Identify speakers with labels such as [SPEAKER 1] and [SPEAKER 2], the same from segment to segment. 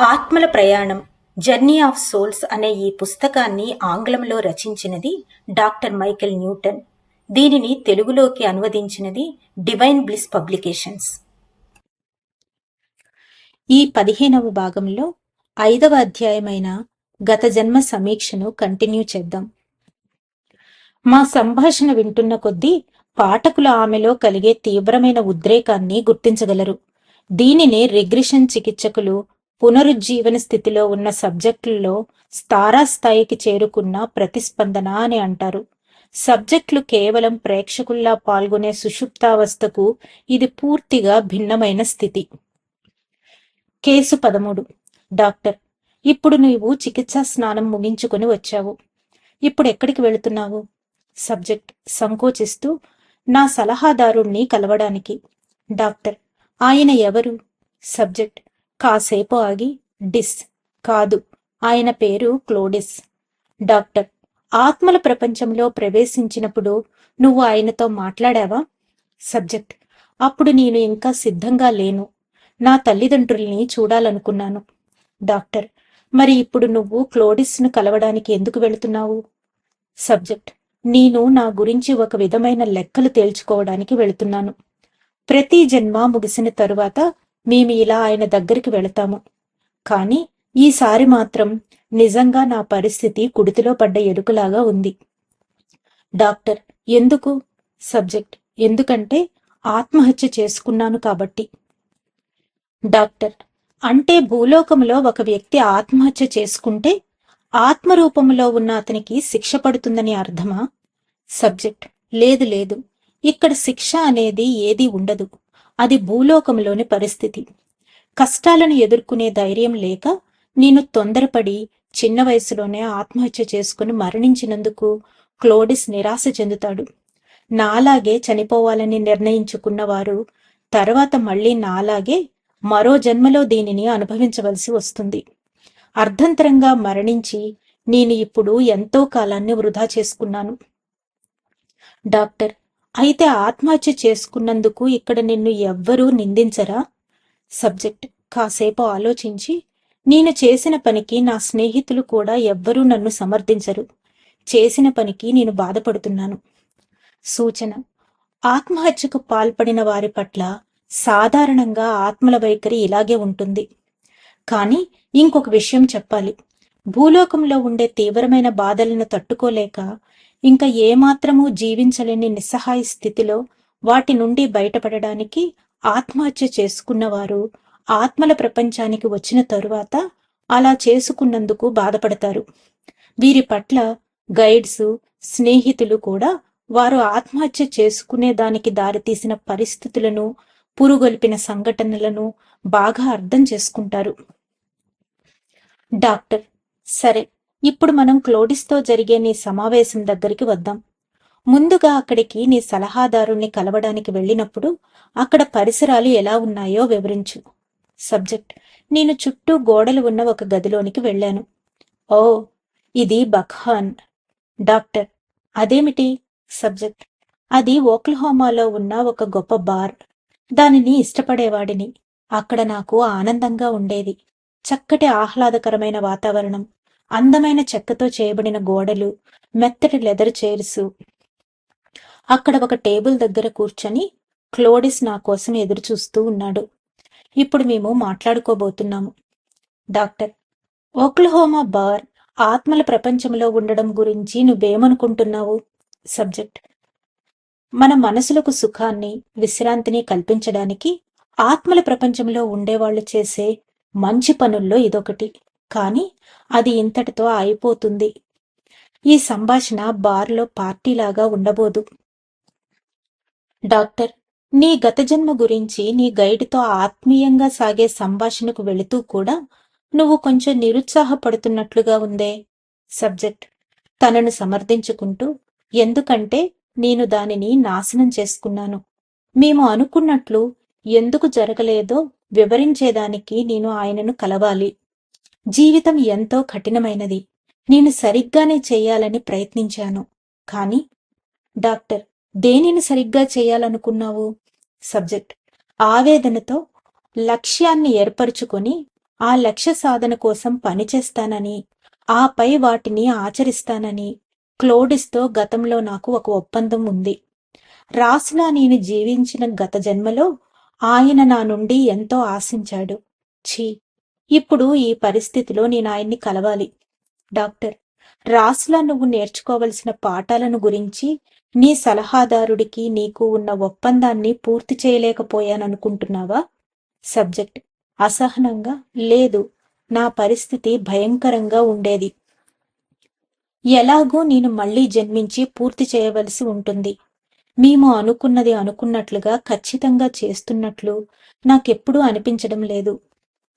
[SPEAKER 1] ఆత్మల ప్రయాణం journey of souls అనే ఈ పుస్తకాన్ని ఆంగ్లంలో రచించినది డాక్టర్ మైకెల్ న్యూటన్. దీనిని తెలుగులోకి అనువదించినది డివైన్ బ్లిస్ పబ్లికేషన్స్. ఈ పదిహేనవ భాగంలో ఐదవ అధ్యాయమైన గత జన్మ సమీక్షను కంటిన్యూ చేద్దాం. మా సంభాషణ వింటున్న కొద్దీ పాఠకులు ఆమెలో కలిగే తీవ్రమైన ఉద్రేకాన్ని గుర్తించగలరు. దీనినే రిగ్రెషన్ చికిత్సకులు పునరుజ్జీవన స్థితిలో ఉన్న సబ్జెక్టుల్లో స్థాయికి చేరుకున్న ప్రతిస్పందన అని అంటారు. సబ్జెక్టులు కేవలం ప్రేక్షకుల్లా పాల్గొనే సుషుప్తావస్థకు ఇది పూర్తిగా భిన్నమైన స్థితి. కేసు పదమూడు. డాక్టర్ ఇప్పుడు నీవు చికిత్సా స్నానం ముగించుకొని వచ్చావు. ఇప్పుడు ఎక్కడికి వెళుతున్నావు? సబ్జెక్ట్ సంకోచిస్తూ నా సలహాదారుణ్ణి కలవడానికి. డాక్టర్ ఆయన ఎవరు? సబ్జెక్ట్ కాసేపు ఆగి డిస్ కాదు ఆయన పేరు క్లోడిస్. డాక్టర్ ఆత్మల ప్రపంచంలో ప్రవేశించినప్పుడు నువ్వు ఆయనతో మాట్లాడావా? సబ్జెక్ట్ అప్పుడు నేను ఇంకా సిద్ధంగా లేను. నా తల్లిదండ్రుల్ని చూడాలనుకున్నాను. డాక్టర్ మరి ఇప్పుడు నువ్వు క్లోడిస్ను కలవడానికి ఎందుకు వెళుతున్నావు? సబ్జెక్ట్ నేను నా గురించి ఒక విధమైన లెక్కలు తేల్చుకోవడానికి వెళుతున్నాను. ప్రతి జన్మ ముగిసిన తరువాత మేము ఇలా ఆయన దగ్గరికి వెళతాము. కానీ ఈసారి మాత్రం నిజంగా నా పరిస్థితి కుడితిలో పడ్డ ఎలుకలాగా ఉంది. డాక్టర్ ఎందుకు? సబ్జెక్ట్ ఎందుకంటే ఆత్మహత్య చేసుకున్నాను కాబట్టి. డాక్టర్ అంటే భూలోకంలో ఒక వ్యక్తి ఆత్మహత్య చేసుకుంటే ఆత్మరూపంలో ఉన్న అతనికి శిక్ష పడుతుందని అర్థమా? సబ్జెక్ట్ లేదు లేదు. ఇక్కడ శిక్ష అనేది ఏదీ ఉండదు. అది భూలోకంలోని పరిస్థితి. కష్టాలను ఎదుర్కొనే ధైర్యం లేక నేను తొందరపడి చిన్న వయసులోనే ఆత్మహత్య చేసుకుని మరణించినందుకు క్లోడిస్ నిరాశ చెందుతాడు. నాలాగే చనిపోవాలని నిర్ణయించుకున్న వారు తర్వాత మళ్ళీ నాలాగే మరో జన్మలో దీనిని అనుభవించవలసి వస్తుంది. అర్ధంతరంగా మరణించి నేను ఇప్పుడు ఎంతో కాలాన్ని వృధా చేసుకున్నాను. డాక్టర్ అయితే ఆత్మహత్య చేసుకున్నందుకు ఇక్కడ నిన్ను ఎవ్వరూ నిందించరా? సబ్జెక్ట్ కాసేపు ఆలోచించి నేను చేసిన పనికి నా స్నేహితులు కూడా ఎవ్వరూ నన్ను సమర్థించరు. చేసిన పనికి నేను బాధపడుతున్నాను. సూచన ఆత్మహత్యకు పాల్పడిన వారి పట్ల సాధారణంగా ఆత్మల వైఖరి ఇలాగే ఉంటుంది. కానీ ఇంకొక విషయం చెప్పాలి. భూలోకంలో ఉండే తీవ్రమైన బాధలను తట్టుకోలేక ఇంకా ఏమాత్రమూ జీవించలేని నిస్సహాయ స్థితిలో వాటి నుండి బయటపడడానికి ఆత్మహత్య చేసుకున్నవారు ఆత్మల ప్రపంచానికి వచ్చిన తరువాత అలా చేసుకున్నందుకు బాధపడతారు. వీరి పట్ల గైడ్స్ స్నేహితులు కూడా వారు ఆత్మహత్య చేసుకునే దానికి దారితీసిన పరిస్థితులను పురుగొల్పిన సంఘటనలను బాగా అర్థం చేసుకుంటారు. డాక్టర్ సరే. ఇప్పుడు మనం క్లోడిస్తో జరిగే నీ సమావేశం దగ్గరికి వద్దాం. ముందుగా అక్కడికి నీ సలహాదారుణ్ణి కలవడానికి వెళ్ళినప్పుడు అక్కడ పరిసరాలు ఎలా ఉన్నాయో వివరించు. సబ్జెక్ట్. నేను చుట్టూ గోడలు ఉన్న ఒక గదిలోనికి వెళ్ళాను. ఓ ఇది బఖ్హాన్ డాక్టర్. అదేమిటి? సబ్జెక్ట్. అది ఓక్లహోమాలో ఉన్న ఒక గొప్ప బార్. దానిని ఇష్టపడేవాడిని. అక్కడ నాకు ఆనందంగా ఉండేది. చక్కటి ఆహ్లాదకరమైన వాతావరణం. అందమైన చెక్కతో చేయబడిన గోడలు మెత్తటి లెదర్ చైర్స్. అక్కడ ఒక టేబుల్ దగ్గర కూర్చొని క్లోడిస్ నా కోసం ఎదురు చూస్తూ ఉన్నాడు. ఇప్పుడు మేము మాట్లాడుకోబోతున్నాము. డాక్టర్ ఓక్లహోమా బార్ ఆత్మల ప్రపంచంలో ఉండడం గురించి నువ్వేమనుకుంటున్నావు? సబ్జెక్ట్ మన మనసులకు సుఖాన్ని విశ్రాంతిని కల్పించడానికి ఆత్మల ప్రపంచంలో ఉండేవాళ్ళు చేసే మంచి పనుల్లో ఇదొకటి. కానీ అది ఇంతటితో అయిపోతుంది ఈ సంభాషణ బార్లో పార్టీలాగా ఉండబోదు. డాక్టర్ నీ గత జన్మ గురించి నీ గైడ్తో ఆత్మీయంగా సాగే సంభాషణకు వెళుతూ కూడా నువ్వు కొంచెం నిరుత్సాహపడుతున్నట్లుగా ఉందే. సబ్జెక్ట్ తనను సమర్థించుకుంటూ ఎందుకంటే నేను దానిని నాశనం చేసుకున్నాను. మేము అనుకున్నట్లు ఎందుకు జరగలేదో వివరించేదానికి నేను ఆయనను కలవాలి. జీవితం ఎంతో కఠినమైనది. నేను సరిగ్గానే చేయాలని ప్రయత్నించాను. కానీ డాక్టర్ దేనిని సరిగ్గా చేయాలనుకున్నావు? సబ్జెక్ట్ ఆవేదనతో లక్ష్యాన్ని ఏర్పరచుకొని ఆ లక్ష్య సాధన కోసం పనిచేస్తానని ఆపై వాటిని ఆచరిస్తానని క్లోడిస్తో గతంలో నాకు ఒక ఒప్పందం ఉంది. రాసులా నేను జీవించిన గత జన్మలో ఆయన నా నుండి ఎంతో ఆశించాడు. ఛీ! ఇప్పుడు ఈ పరిస్థితిలో నేను ఆయన్ని కలవాలి. డాక్టర్ రాసులా నువ్వు నేర్చుకోవలసిన పాఠాలను గురించి నీ సలహాదారుడికి నీకు ఉన్న ఒప్పందాన్ని పూర్తి చేయలేకపోయాననుకుంటున్నావా? సబ్జెక్ట్ అసహనంగా లేదు నా పరిస్థితి భయంకరంగా ఉండేది. ఎలాగో నేను మళ్ళీ జన్మించి పూర్తి చేయవలసి ఉంటుంది. మేము అనుకున్నది అనుకున్నట్లుగా ఖచ్చితంగా చేస్తున్నట్లు నాకెప్పుడూ అనిపించడం లేదు.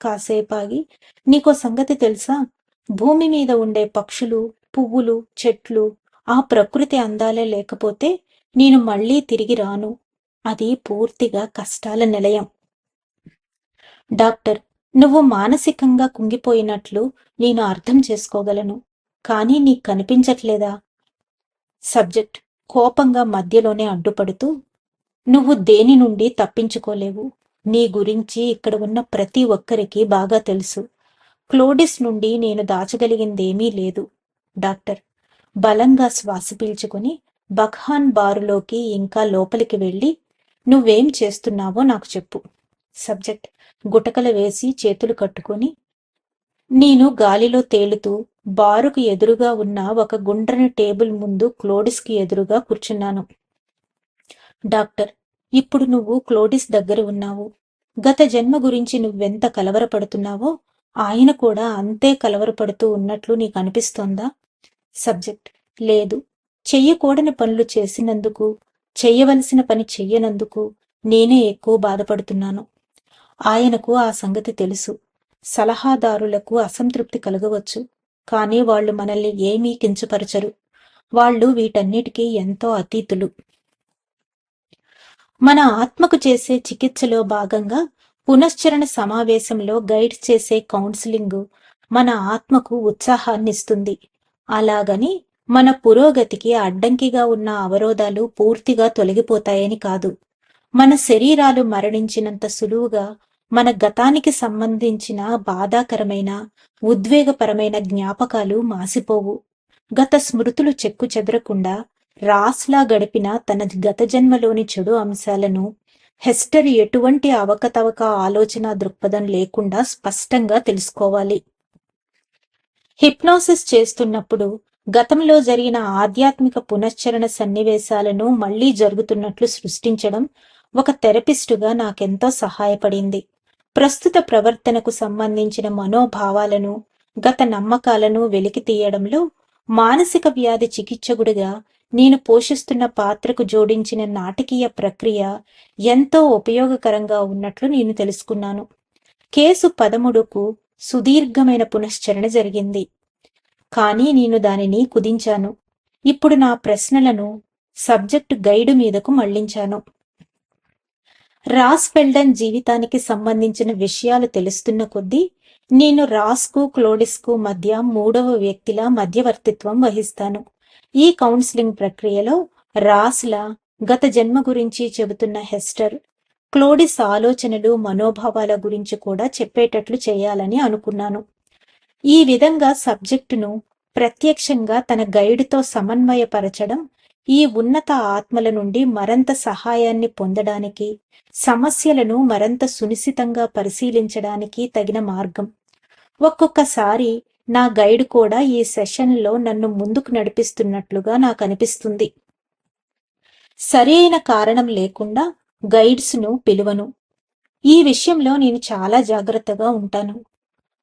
[SPEAKER 1] కాసేపాగి. నీకో సంగతి తెలుసా? భూమి మీద ఉండే పక్షులు పువ్వులు చెట్లు ఆ ప్రకృతి అందాలే లేకపోతే నేను మళ్ళీ తిరిగి రాను. అది పూర్తిగా కష్టాల నిలయం. డాక్టర్ నువ్వు మానసికంగా కుంగిపోయినట్లు నేను అర్థం చేసుకోగలను. కానీ నీకు కనిపించట్లేదా? సబ్జెక్ట్ కోపంగా మధ్యలోనే అడ్డుపడుతూ నువ్వు దేని నుండి తప్పించుకోలేవు? నీ గురించి ఇక్కడ ఉన్న ప్రతి ఒక్కరికి బాగా తెలుసు. క్లోడిస్ నుండి నేను దాచగలిగిందేమీ లేదు. డాక్టర్ బలంగా శ్వాస పీల్చుకుని బఖాన్ బారులోకి ఇంకా లోపలికి వెళ్ళి నువ్వేం చేస్తున్నావో నాకు చెప్పు. సబ్జెక్ట్ గుటకలు వేసి చేతులు కట్టుకొని నేను గాలిలో తేలుతూ బారుకు ఎదురుగా ఉన్న ఒక గుండ్రని టేబుల్ ముందు క్లోడిస్కి ఎదురుగా కూర్చున్నాను. డాక్టర్ ఇప్పుడు నువ్వు క్లోడిస్ దగ్గర ఉన్నావు. గత జన్మ గురించి నువ్వెంత కలవరపడుతున్నావో ఆయన కూడా అంతే కలవరపడుతూ ఉన్నట్లు నీకు అనిపిస్తోందా? సబ్జెక్ట్. లేదు. చెయ్యకూడని పనులు చేసినందుకు చెయ్యవలసిన పని చెయ్యనందుకు నేనే ఎక్కువ బాధపడుతున్నాను. ఆయనకు ఆ సంగతి తెలుసు. సలహాదారులకు అసంతృప్తి కలగవచ్చు. కానీ వాళ్ళు మనల్ని ఏమీ కించపరచరు. వాళ్ళు వీటన్నిటికీ ఎంతో అతీతులు. మన ఆత్మకు చేసే చికిత్సలో భాగంగా పునశ్చరణ సమావేశంలో గైడ్ చేసే కౌన్సిలింగ్ మన ఆత్మకు ఉత్సాహాన్నిస్తుంది. అలాగని మన పురోగతికి అడ్డంకిగా ఉన్న అవరోధాలు పూర్తిగా తొలగిపోతాయని కాదు. మన శరీరాలు మరణించినంత సులువుగా మన గతానికి సంబంధించిన బాధాకరమైన ఉద్వేగపరమైన జ్ఞాపకాలు మాసిపోవు. గత స్మృతులు చెక్కు చెదరకుండా రాస్లా గడిపిన తన గత జన్మలోని చెడు అంశాలను హెస్టర్ ఎటువంటి అవకతవక ఆలోచన దృక్పథం లేకుండా స్పష్టంగా తెలుసుకోవాలి. హిప్నోసిస్ చేస్తున్నప్పుడు గతంలో జరిగిన ఆధ్యాత్మిక పునశ్చరణ సన్నివేశాలను మళ్ళీ జరుగుతున్నట్లు సృష్టించడం ఒక థెరపిస్టుగా నాకెంతో సహాయపడింది. ప్రస్తుత ప్రవర్తనకు సంబంధించిన మనోభావాలను గత నమ్మకాలను వెలికి తీయడంలో మానసిక వ్యాధి చికిత్సకుడిగా నేను పోషిస్తున్న పాత్రకు జోడించిన నాటకీయ ప్రక్రియ ఎంతో ఉపయోగకరంగా ఉన్నట్లు నేను తెలుసుకున్నాను. కేసు పదమూడుకు సుదీర్ఘమైన పునశ్చరణ జరిగింది. కానీ నేను దానిని కుదించాను. ఇప్పుడు నా ప్రశ్నలను సబ్జెక్టు గైడు మీదకు మళ్ళించాను. రాస్ ఫెల్డన్ జీవితానికి సంబంధించిన విషయాలు తెలుస్తున్న కొద్దీ నేను రాస్కు క్లోడిస్కు మధ్య మూడవ వ్యక్తిలా మధ్యవర్తిత్వం వహిస్తాను. ఈ కౌన్సిలింగ్ ప్రక్రియలో రాస్ల గత జన్మ గురించి చెబుతున్న హెస్టర్ క్లోడిస్ ఆలోచనలు మనోభావాల గురించి కూడా చెప్పేటట్లు చేయాలని అనుకున్నాను. ఈ విధంగా సబ్జెక్టును ప్రత్యక్షంగా తన గైడ్తో సమన్వయపరచడం ఈ ఉన్నత ఆత్మల నుండి మరంత సహాయాన్ని పొందడానికి సమస్యలను మరింత సునిశితంగా పరిశీలించడానికి తగిన మార్గం. ఒక్కొక్కసారి నా గైడ్ కూడా ఈ సెషన్లో నన్ను ముందుకు నడిపిస్తున్నట్లుగా నాకు అనిపిస్తుంది సరైన కారణం లేకుండా గైడ్స్ను పిలువను. ఈ విషయంలో నేను చాలా జాగ్రత్తగా ఉంటాను.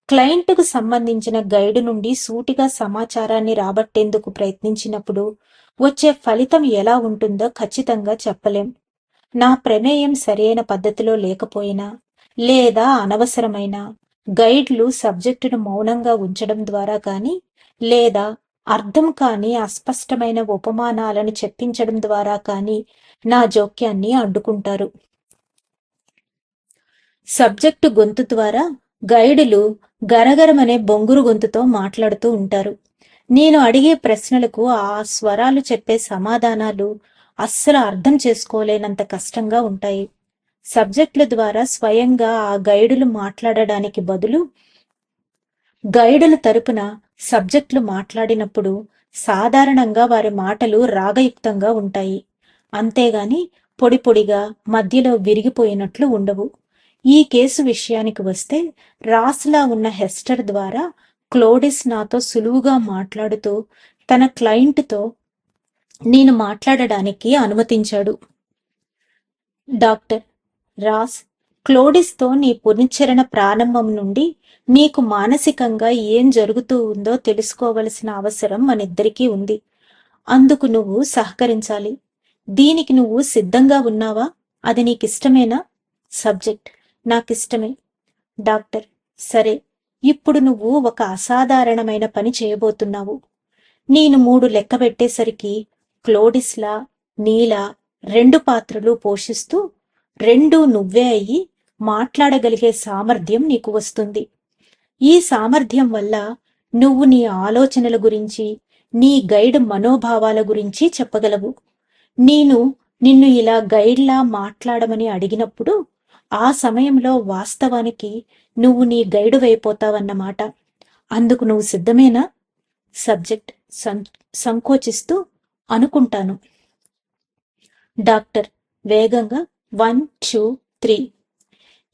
[SPEAKER 1] క్లయింట్కు సంబంధించిన గైడ్ నుండి సూటిగా సమాచారాన్ని రాబట్టేందుకు ప్రయత్నించినప్పుడు వచ్చే ఫలితం ఎలా ఉంటుందో ఖచ్చితంగా చెప్పలేం. నా ప్రమేయం సరైన పద్ధతిలో లేకపోయినా లేదా అనవసరమైన గైడ్లు సబ్జెక్టును మౌనంగా ఉంచడం ద్వారా కానీ లేదా అర్థం కాని అస్పష్టమైన ఉపమానాలను చెప్పించడం ద్వారా కానీ నా జోక్యాన్ని అడ్డుకుంటారు. సబ్జెక్టు గొంతు ద్వారా గైడులు గరగరమనే బొంగురు గొంతుతో మాట్లాడుతూ ఉంటారు. నేను అడిగే ప్రశ్నలకు ఆ స్వరాలు చెప్పే సమాధానాలు అస్సలు అర్థం చేసుకోలేనంత కష్టంగా ఉంటాయి. సబ్జెక్టుల ద్వారా స్వయంగా ఆ గైడులు మాట్లాడడానికి బదులు గైడుల తరపున సబ్జెక్టులు మాట్లాడినప్పుడు సాధారణంగా వారి మాటలు రాగయుక్తంగా ఉంటాయి. అంతేగాని పొడి పొడిగా మధ్యలో విరిగిపోయినట్లు ఉండవు. ఈ కేసు విషయానికి వస్తే రాస్లా ఉన్న హెస్టర్ ద్వారా క్లోడిస్ నాతో సులువుగా మాట్లాడుతూ తన క్లయింట్తో నేను మాట్లాడడానికి అనుమతించాడు. డాక్టర్ రాస్ క్లోడిస్తో నీ పునశ్చరణ ప్రారంభం నుండి నీకు మానసికంగా ఏం జరుగుతూ ఉందో తెలుసుకోవలసిన అవసరం మనిద్దరికీ ఉంది. అందుకు నువ్వు సహకరించాలి. దీనికి నువ్వు సిద్ధంగా ఉన్నావా? అది నీకిష్టమేనా? సబ్జెక్ట్. నాకిష్టమే. డాక్టర్. సరే. ఇప్పుడు నువ్వు ఒక అసాధారణమైన పని చేయబోతున్నావు. నేను మూడు లెక్క పెట్టేసరికి క్లోడిస్లా నీలా రెండు పాత్రలు పోషిస్తూ రెండు నువ్వే అయ్యి మాట్లాడగలిగే సామర్థ్యం నీకు వస్తుంది. ఈ సామర్థ్యం వల్ల నువ్వు నీ ఆలోచనల గురించి నీ గైడ్ మనోభావాల గురించి చెప్పగలవు. నేను నిన్ను ఇలా గైడ్లా మాట్లాడమని అడిగినప్పుడు ఆ సమయంలో వాస్తవానికి నువ్వు నీ గైడు అయిపోతావన్నమాట అందుకు నువ్వు సిద్ధమేనా? సబ్జెక్ట్ సం సంకోచిస్తూ అనుకుంటాను. డాక్టర్ వేగంగా వన్ టూ త్రీ.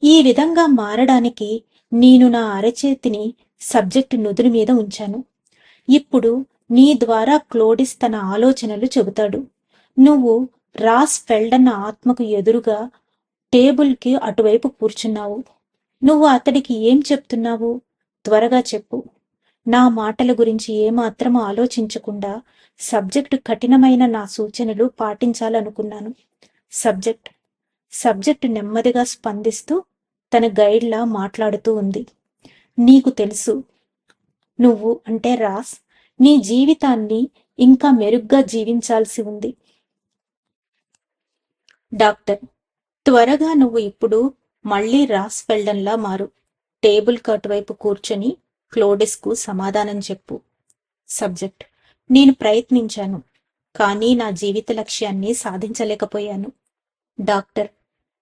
[SPEAKER 1] ఈ విధంగా మారడానికి నేను నా అరచేతిని సబ్జెక్టు నుదురు మీద ఉంచాను. ఇప్పుడు నీ ద్వారా క్లోడిస్ తన ఆలోచనలు చెబుతాడు. నువ్వు రాస్ ఫెల్డన్న ఆత్మకు ఎదురుగా టేబుల్కి అటువైపు కూర్చున్నావు. నువ్వు అతడికి ఏం చెప్తున్నావు? త్వరగా చెప్పు. నా మాటల గురించి ఏమాత్రం ఆలోచించకుండా సబ్జెక్టు కఠినమైన నా సూచనలు పాటించాలనుకున్నాను. సబ్జెక్ట్ సబ్జెక్టు నెమ్మదిగా స్పందిస్తూ తన గైడ్లా మాట్లాడుతూ ఉంది. నీకు తెలుసు నువ్వు అంటే రాస్ నీ జీవితాన్ని ఇంకా మెరుగ్గా జీవించాల్సి ఉంది. డాక్టర్ త్వరగా నువ్వు ఇప్పుడు మళ్ళీ రాస్ వెళ్ళడంలా మారు. టేబుల్ కట్ వైపు కూర్చొని క్లోడిస్కు సమాధానం చెప్పు. సబ్జెక్ట్ నేను ప్రయత్నించాను కానీ నా జీవిత లక్ష్యాన్ని సాధించలేకపోయాను. డాక్టర్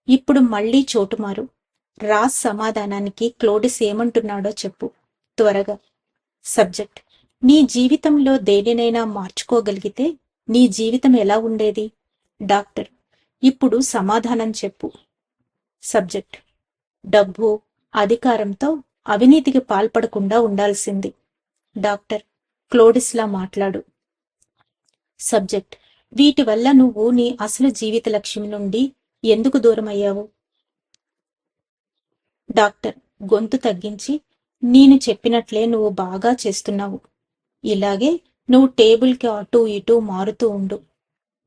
[SPEAKER 1] ఇప్పుడు మళ్ళీ చోటుమారు రాజ్ రాస్ సమాధానానికి క్లోడిస్ ఏమంటున్నాడో చెప్పు. త్వరగా. సబ్జెక్ట్. నీ జీవితంలో దేనినైనా మార్చుకోగలిగితే నీ జీవితం ఎలా ఉండేది? డాక్టర్ ఇప్పుడు సమాధానం చెప్పు. సబ్జెక్ట్. డబ్బు అధికారంతో అవినీతికి పాల్పడకుండా ఉండాల్సింది. డాక్టర్ క్లోడిస్లా మాట్లాడు. సబ్జెక్ట్. వీటి వల్ల నువ్వు నీ అసలు జీవిత లక్ష్యం నుండి ఎందుకు దూరమయ్యావు? డాక్టర్ గొంతు తగ్గించి నేను చెప్పినట్లే నువ్వు బాగా చేస్తున్నావు. ఇలాగే నువ్వు టేబుల్కి అటు ఇటు మారుతూ ఉండు.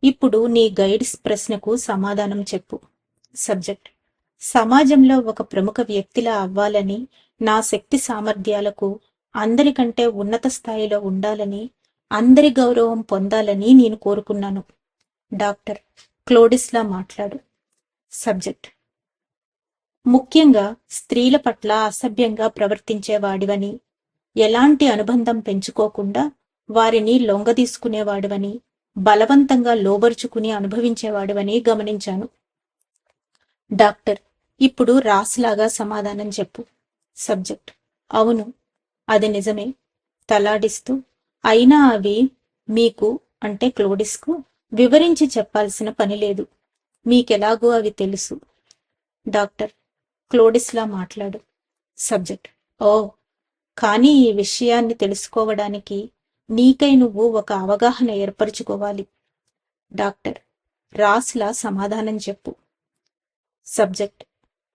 [SPEAKER 1] ఇప్పుడు నీ గైడ్స్ ప్రశ్నకు సమాధానం చెప్పు. సబ్జెక్ట్. సమాజంలో ఒక ప్రముఖ వ్యక్తిలా అవ్వాలని నా శక్తి సామర్థ్యాలకు అందరికంటే ఉన్నత స్థాయిలో ఉండాలని అందరి గౌరవం పొందాలని నేను కోరుకున్నాను. డాక్టర్ క్లోడిస్లా మాట్లాడు. సబ్జెక్ట్. ముఖ్యంగా స్త్రీల పట్ల అసభ్యంగా ప్రవర్తించేవాడివని ఎలాంటి అనుబంధం పెంచుకోకుండా వారిని లొంగదీసుకునేవాడివని బలవంతంగా లోబరుచుకుని అనుభవించేవాడివని గమనించాను. డాక్టర్ ఇప్పుడు రాస్లాగా సమాధానం చెప్పు. సబ్జెక్ట్. అవును అది నిజమే. తలాడిస్తూ అయినా అవి మీకు అంటే క్లోడిస్కు వివరించి చెప్పాల్సిన పని లేదు. మీకెలాగో అవి తెలుసు. డాక్టర్ క్లోడిస్లా మాట్లాడు. సబ్జెక్ట్ ఓ కానీ ఈ విషయాన్ని తెలుసుకోవడానికి నీకై నువ్వు ఒక అవగాహన ఏర్పరచుకోవాలి. డాక్టర్ రాస్లా సమాధానం చెప్పు. సబ్జెక్ట్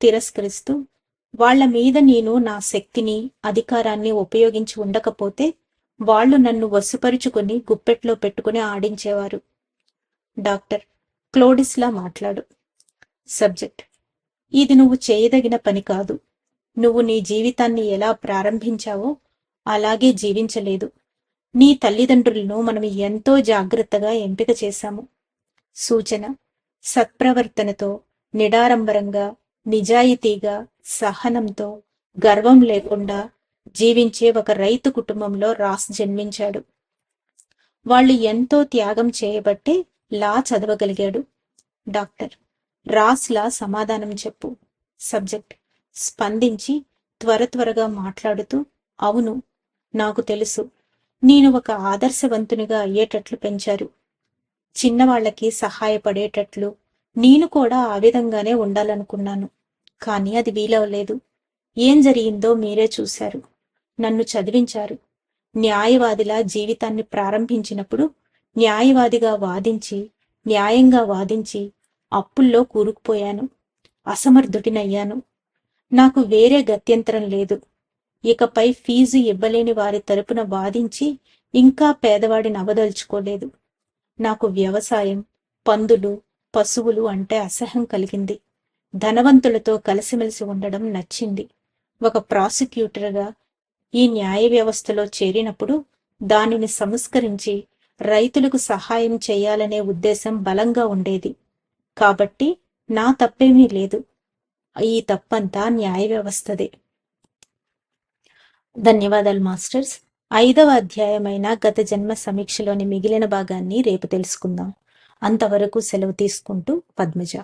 [SPEAKER 1] తిరస్కరిస్తూ వాళ్ళ మీద నేను నా శక్తిని అధికారాన్ని ఉపయోగించి ఉండకపోతే వాళ్ళు నన్ను వసుపరుచుకుని గుప్పెట్లో పెట్టుకుని ఆడించేవారు. డాక్టర్ క్లోడిస్లా మాట్లాడు. సబ్జెక్ట్. ఇది నువ్వు చేయదగిన పని కాదు. నువ్వు నీ జీవితాన్ని ఎలా ప్రారంభించావో అలాగే జీవించలేదు. నీ తల్లిదండ్రులను మనం ఎంతో జాగ్రత్తగా ఎంపిక చేశాము. సూచన. సత్ప్రవర్తనతో నిడారంబరంగా నిజాయితీగా సహనంతో గర్వం లేకుండా జీవించే ఒక రైతు కుటుంబంలో రాస్ జన్మించాడు. వాళ్ళు ఎంతో త్యాగం చేయబట్టే లా చదవగలిగాడు. డాక్టర్ రాస్ లా సమాధానం చెప్పు. సబ్జెక్ట్ స్పందించి త్వర త్వరగా మాట్లాడుతూ అవును నాకు తెలుసు. నేను ఒక ఆదర్శవంతునిగా అయ్యేటట్లు పెంచారు. చిన్నవాళ్ళకి సహాయపడేటట్లు నేను కూడా ఆ విధంగానే ఉండాలనుకున్నాను. కానీ అది వీలవలేదు. ఏం జరిగిందో మీరే చూశారు. నన్ను చదివించారు. న్యాయవాదిలా జీవితాన్ని ప్రారంభించినప్పుడు న్యాయవాదిగా వాదించి న్యాయంగా వాదించి అప్పుల్లో కూరుకుపోయాను. అసమర్థుడినయ్యాను. నాకు వేరే గత్యంతరం లేదు. ఇకపై ఫీజు ఇవ్వలేని వారి తరపున వాదించి ఇంకా పేదవాడిని అవదలుచుకోలేదు. నాకు వ్యవసాయం పందులు పశువులు అంటే అసహ్యం కలిగింది. ధనవంతులతో కలిసిమెలిసి ఉండడం నచ్చింది. ఒక ప్రాసిక్యూటర్గా ఈ న్యాయ వ్యవస్థలో చేరినప్పుడు దానిని సంస్కరించి రైతులకు సహాయం చేయాలనే ఉద్దేశం బలంగా ఉండేది. కాబట్టి నా తప్పేమీ లేదు. ఈ తప్పంతా న్యాయ వ్యవస్థదే. ధన్యవాదాలు మాస్టర్స్. ఐదవ అధ్యాయమైన గత జన్మ సమీక్షలోని మిగిలిన భాగాన్ని రేపు తెలుసుకుందాం. అంతవరకు సెలవు తీసుకుంటూ పద్మజ.